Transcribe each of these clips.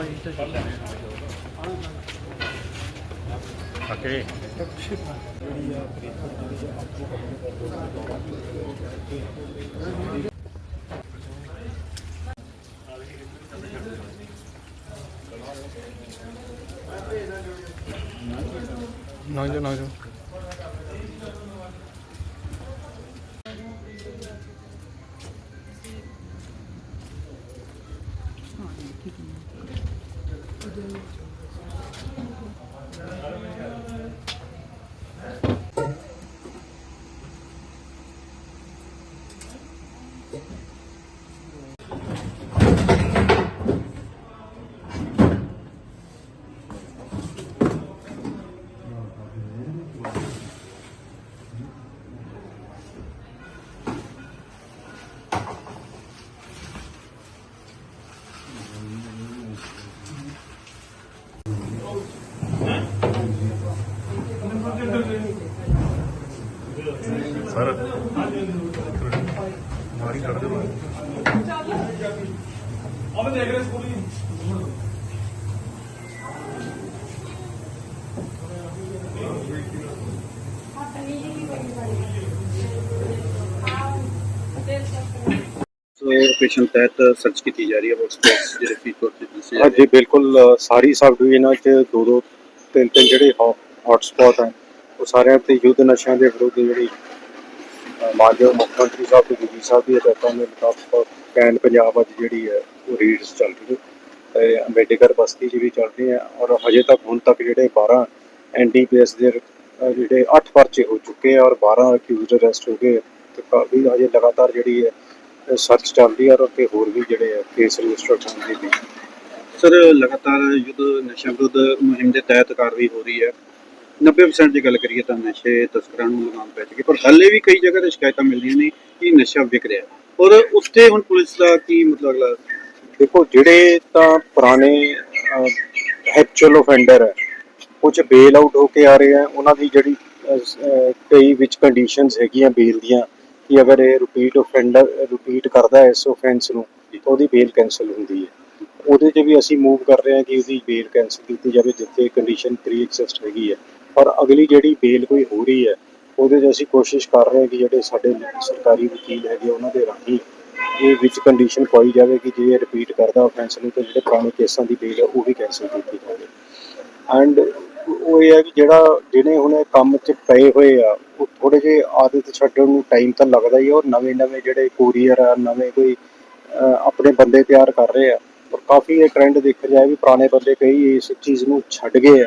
Okay ਨਾ ਜੋ ਨਾ ਜੋ to do. ਸਰ। ਮਾਰੀ ਕੱਢ ਦੇ ਸੋ ਆਪਰੇਸ਼ਨ ਤਹਿਤ ਸਰਚ ਕੀਤੀ ਜਾ ਰਹੀ ਹੈ ਵਰਕਸਪੇਸ ਜਿਹੜੇ ਫੀਡਕੋਟ ਦੇ ਦੱਸੇ ਜਾ ਹਾਂਜੀ ਬਿਲਕੁਲ ਸਾਰੀ ਸਬ ਡਿਵੀਜ਼ਨਾਂ 'ਚ ਦੋ ਦੋ ਤਿੰਨ ਤਿੰਨ ਜਿਹੜੇ ਹੌਟ ਸਪੌਟ ਹੈ ਉਹ ਸਾਰਿਆਂ ਤੇ ਯੁੱਧ ਨਸ਼ਿਆਂ ਦੇ ਵਿਰੁੱਧ ਜਿਹੜੀ ਮਾਨਯੋਗ ਮੁੱਖ ਮੰਤਰੀ ਸਾਹਿਬ ਤੇ ਡੀਜੀ ਸਾਹਿਬ ਦੀ ਹਦਾਇਤਾਂ ਦੇ ਮੁਤਾਬਕ ਕੈਨ ਪੰਜਾਬ ਅੱਜ ਜਿਹੜੀ ਹੈ ਉਹ ਰੀਡਸ ਚੱਲ ਰਹੀ ਹੈ। ਤੇ ਅੰਬੇਡਕਰ ਬਸਤੀ 'ਚ ਵੀ ਚੱਲ ਰਹੀ ਹੈ ਔਰ ਹਜੇ ਤੱਕ ਹੁਣ ਤੱਕ ਜਿਹੜੇ 12 ਐਨਡੀਪੀਐਸ ਦੇ ਜਿਹੜੇ 8 ਪਰਚੇ ਹੋ ਚੁੱਕੇ ਆ ਔਰ 12 ਅਕਿਊਜ਼ਡ ਅਰੈਸਟ ਹੋ ਗਏ ਤੇ ਕਾਫੀ ਹਜੇ ਲਗਾਤਾਰ ਜਿਹੜੀ ਹੈ ਸਰਚ ਚੱਲਦੀ ਰਹੀ ਹੈ ਔਰ ਅੱਗੇ ਹੋਰ ਵੀ ਜਿਹੜੇ ਆ ਕੇਸ ਰਜਿਸਟਰ ਹੋਣ ਦੀ ਵੀ ਸਰ, ਲਗਾਤਾਰ ਯੁੱਧ ਨਸ਼ਾ ਵਿਰੁੱਧ ਮੁਹਿੰਮ ਦੇ ਤਹਿਤ ਕਾਰਵਾਈ ਹੋ ਰਹੀ ਹੈ। 90% ਦੀ ਗੱਲ ਕਰੀਏ ਤਾਂ ਨਸ਼ੇ ਤਸਕਰਾਂ ਨੂੰ ਲਗਾਮ ਪੈ ਚੁੱਕੀ ਪਰ ਹਾਲੇ ਵੀ ਕਈ ਜਗ੍ਹਾ ਤੇ ਸ਼ਿਕਾਇਤਾਂ ਮਿਲਦੀਆਂ ਨੇ ਕਿ ਨਸ਼ਾ ਵਿਕ ਰਿਹਾ ਔਰ ਉੱਥੇ ਹੁਣ ਪੁਲਿਸ ਦਾ ਕੀ ਮਤਲਬ ਅਗਲਾ? ਦੇਖੋ, ਜਿਹੜੇ ਤਾਂ ਪੁਰਾਣੇ ਹੈਚੁਅਲ ਆਫੈਂਡਰ ਹੈ ਉਹ ਬੇਲ ਆਊਟ ਹੋ ਕੇ ਆ ਰਹੇ ਆ ਉਹਨਾਂ ਦੀ ਜਿਹੜੀ ਕਈ ਵਿੱਚ ਕੰਡੀਸ਼ਨਸ ਹੈਗੀਆਂ ਬੇਲ ਦੀਆਂ, ਕਿ ਅਗਰ ਇਹ ਰਿਪੀਟ ਆਫੈਂਡਰ ਰਿਪੀਟ ਕਰਦਾ ਇਸ ਆਫੈਂਸ ਨੂੰ ਉਹਦੀ ਬੇਲ ਕੈਨਸਲ ਹੁੰਦੀ ਹੈ। ਉਹਦੇ 'ਚ ਵੀ ਅਸੀਂ ਮੂਵ ਕਰ ਰਹੇ ਹਾਂ ਕਿ ਉਹਦੀ ਬੇਲ ਕੈਨਸਲ ਕੀਤੀ ਜਾਵੇ, ਜਿੱਥੇ ਕੰਡੀਸ਼ਨ ਪ੍ਰੀ ਐਕਸਿਸਟ ਹੈਗੀ ਹੈ। ਪਰ ਅਗਲੀ ਜਿਹੜੀ ਬੇਲ ਕੋਈ ਹੋ ਰਹੀ ਹੈ, ਉਹਦੇ 'ਚ ਅਸੀਂ ਕੋਸ਼ਿਸ਼ ਕਰ ਰਹੇ ਹਾਂ ਕਿ ਜਿਹੜੇ ਸਾਡੇ ਸਰਕਾਰੀ ਵਕੀਲ ਹੈਗੇ ਉਹਨਾਂ ਦੇ ਰਾਹੀਂ ਇਹ ਵਿੱਚ ਕੰਡੀਸ਼ਨ ਪਾਈ ਜਾਵੇ ਕਿ ਜੇ ਇਹ ਰਿਪੀਟ ਕਰਦਾ ਆਫੈਂਸ ਨੂੰ, ਤਾਂ ਜਿਹੜੇ ਪੁਰਾਣੇ ਕੇਸਾਂ ਦੀ ਬੇਲ ਹੈ ਉਹ ਵੀ ਕੈਂਸਲ ਕੀਤੀ ਜਾਵੇ। ਐਂਡ ਉਹ ਇਹ ਹੈ ਕਿ ਜਿਹੜਾ, ਜਿਹਨੇ ਹੁਣ ਕੰਮ 'ਚ ਪਏ ਹੋਏ ਆ, ਉਹ ਥੋੜੇ ਜਿਹੇ ਆਦਤ ਛੱਡਣ ਨੂੰ ਟਾਈਮ ਤਾਂ ਲੱਗਦਾ ਹੀ ਔਰ ਨਵੇਂ ਨਵੇਂ ਜਿਹੜੇ ਕੋਰੀਅਰ ਆ, ਨਵੇਂ ਕੋਈ ਆਪਣੇ ਬੰਦੇ ਤਿਆਰ ਕਰ ਰਹੇ ਆ, ਔਰ ਕਾਫੀ ਇਹ ਟ੍ਰੈਂਡ ਦੇਖਿਆ ਜਾਏ ਵੀ ਪੁਰਾਣੇ ਬੰਦੇ ਕਈ ਇਸ ਚੀਜ਼ ਨੂੰ ਛੱਡ ਗਏ ਆ।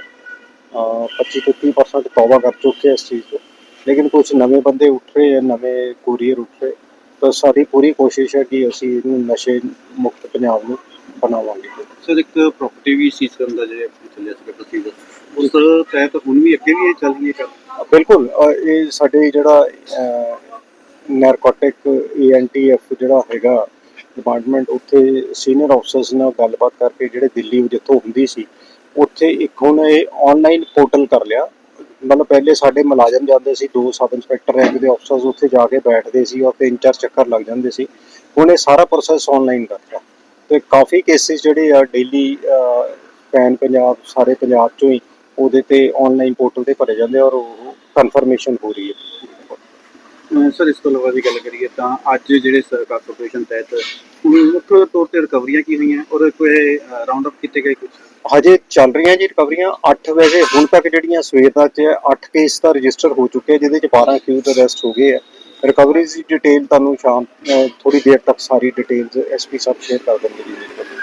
ਅਹ 25 30% ਤੌਬਾ ਕਰ ਚੁੱਕੇ ਆ ਇਸ ਚੀਜ਼ ਤੋਂ। ਲੇਕਿਨ ਕੁਝ ਨਵੇਂ ਬੰਦੇ ਉੱਠ ਰਹੇ ਆ ਨਵੇਂ ਕੋਰੀਅਰ ਉੱਠ ਰਹੇ। ਤਾਂ ਸਾਡੀ ਪੂਰੀ ਕੋਸ਼ਿਸ਼ ਹੈ ਕਿ ਅਸੀਂ ਇਹਨੂੰ ਨਸ਼ੇ ਮੁਕਤ ਪੰਜਾਬ ਨੂੰ ਬਣਾਵਾਂਗੇ। ਸਰ ਇੱਕ ਪ੍ਰਾਪਰਟੀ ਵੀ ਸੀਜ਼ ਕਰਨ ਦਾ ਜਿਹੜੇ ਚੱਲਿਆ ਸੀ ਪ੍ਰੋਸੀਜਰ ਉਸ ਤਹਿਤ ਹੁਣ ਵੀ ਅੱਗੇ ਵੀ ਇਹ ਚੱਲ ਰਹੀ ਹੈ ਬਿਲਕੁਲ ਇਹ ਸਾਡੇ ਜਿਹੜਾ ਨੈਰਕੋਟਿਕ ਏਐਨਟੀਐਫ ਜਿਹੜਾ ਹੈਗਾ ਡਿਪਾਰਟਮੈਂਟ ਉੱਥੇ ਸੀਨੀਅਰ ਅਫਸਰਸ ਨਾਲ ਗੱਲਬਾਤ ਕਰਕੇ ਜਿਹੜੇ ਦਿੱਲੀ ਜਿੱਥੋਂ ਹੁੰਦੀ ਸੀ ਉੱਥੇ ਇੱਕ ਹੁਣ ਇਹ ਆਨਲਾਈਨ ਪੋਰਟਲ ਕਰ ਲਿਆ। ਮਤਲਬ ਪਹਿਲੇ ਸਾਡੇ ਮੁਲਾਜ਼ਮ ਜਾਂਦੇ ਸੀ, ਦੋ ਸਬ ਇੰਸਪੈਕਟਰ ਰੈਂਕ ਦੇ ਅਫਸਰਸ ਉੱਥੇ ਜਾ ਕੇ ਬੈਠਦੇ ਸੀ ਔਰ ਤਿੰਨ ਚਾਰ ਚੱਕਰ ਲੱਗ ਜਾਂਦੇ ਸੀ। ਹੁਣ ਇਹ ਸਾਰਾ ਪ੍ਰੋਸੈਸ ਆਨਲਾਈਨ ਕਰਤਾ ਤੇ ਕਾਫੀ ਕੇਸਿਸ ਜਿਹੜੇ ਆ ਡੇਲੀ ਪੈਨ ਪੰਜਾਬ, ਸਾਰੇ ਪੰਜਾਬ ਚੋਂ ਹੀ ਉਹਦੇ ਤੇ ਆਨਲਾਈਨ ਪੋਰਟਲ ਤੇ ਭਰੇ ਜਾਂਦੇ ਆ ਔਰ ਉਹ ਕਨਫਰਮੇਸ਼ਨ ਹੋ ਰਹੀ ਹੈ। ਸਰ, ਇਸ ਤੋਂ ਇਲਾਵਾ ਦੀ ਗੱਲ ਕਰੀਏ ਤਾਂ ਅੱਜ ਜਿਹੜੇ ਸਰਕਾਰ ਕਾਰਪੋਰੇਸ਼ਨ ਤਹਿਤ ਮੁੱਖ ਤੌਰ ਤੇ ਰਿਕਵਰੀਆਂ ਕੀ ਹੋਈਆਂ ਔਰ ਕੋਈ ਰਾਉਂਡ ਅਪ ਕੀਤੇ ਗਏ ਕੁਝ ਹਜੇ ਚੱਲ ਰਹੀਆਂ ਜੀ ਰਿਕਵਰੀਆਂ। 8 ਵਜੇ ਹੁਣ ਤੱਕ ਜਿਹੜੀਆਂ ਸਵੇਰ ਦਾ ਚ 8 ਕੇਸ ਦਾ ਰਜਿਸਟਰ ਹੋ ਚੁੱਕੇ ਜਿਹਦੇ ਚ 12 ਕਿਊਜ਼ ਅਰੈਸਟ ਹੋ ਗਏ ਆ। ਰਿਕਵਰੀ ਦੀ ਡਿਟੇਲ ਤੁਹਾਨੂੰ ਸ਼ਾਮ ਥੋੜੀ ਦੇਰ ਤੱਕ ਸਾਰੀ ਡਿਟੇਲਸ ਐਸਪੀ ਸਾਹਿਬ ਸ਼ੇਅਰ ਕਰ ਦੇਣਗੇ ਜੀ।